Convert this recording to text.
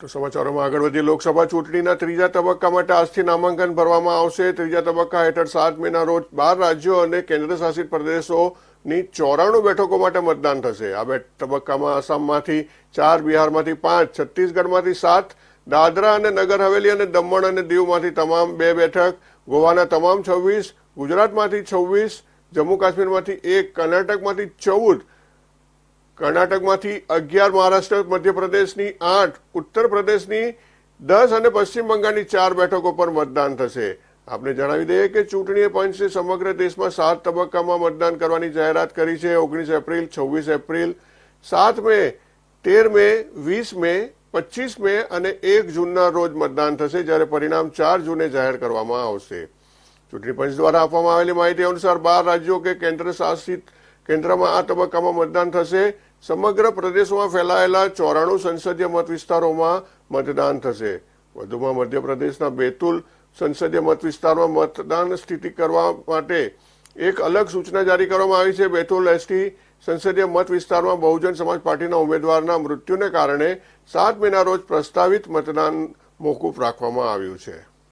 તો સમાચારોમાં આગળ વધી લોકસભા ચૂંટણીના ત્રીજા તબક્કા માટે આજથી નામાંકન ભરવામાં આવશે. ત્રીજા તબક્કા હેઠળ સાત મેના રોજ બાર રાજ્યો અને કેન્દ્ર શાસિત પ્રદેશોની ચોરાણું બેઠકો માટે મતદાન થશે. આ બે તબક્કામાં આસામમાંથી ચાર, બિહારમાંથી પાંચ, છત્તીસગઢમાંથી સાત, દાદરા અને નગર હવેલી અને દમણ અને દીવમાંથી તમામ બે બેઠક, ગોવાના તમામ છવ્વીસ, ગુજરાતમાંથી છવ્વીસ, જમ્મુ કાશ્મીરમાંથી એક, કર્ણાટકમાંથી ચૌદ કર્ણાટકમાંથી અગિયાર મહારાષ્ટ્ર, મધ્યપ્રદેશની આઠ ઉત્તર પ્રદેશની દસ અને પશ્ચિમ બંગાળની ચાર બેઠકો પર મતદાન થશે. આપને જણાવી દઈએ કે ચૂંટણી પંચે સમગ્ર દેશમાં સાત તબક્કામાં મતદાન કરવાની જાહેરાત કરી છે. ઓગણીસ એપ્રિલ, છવ્વીસ એપ્રિલ, સાત મે, તેર મે, વીસ મે પચીસ મે અને એક જૂનના રોજ મતદાન થશે, જ્યારે પરિણામ ચાર જૂને જાહેર કરવામાં આવશે. ચૂંટણી પંચ દ્વારા આપવામાં આવેલી માહિતી અનુસાર બાર રાજ્યો કે કેન્દ્ર શાસિત કેન્દ્રમાં આ તબક્કામાં મતદાન થશે. સમગ્ર પ્રદેશમાં ફેલાયેલા ચોરાણું સંસદીય મત વિસ્તારોમાં મતદાન થશે. વધુમાં મધ્યપ્રદેશના બેતુલ સંસદીય મત વિસ્તારમાં મતદાન સ્થિતિ કરવા માટે એક અલગ સૂચના જારી કરવામાં આવી છે. બેતુલ એસટી સંસદીય મત વિસ્તારમાં બહુજન સમાજ પાર્ટીના ઉમેદવારના મૃત્યુને કારણે સાત મેના રોજ પ્રસ્તાવિત મતદાન મોકૂફ રાખવામાં આવ્યું છે.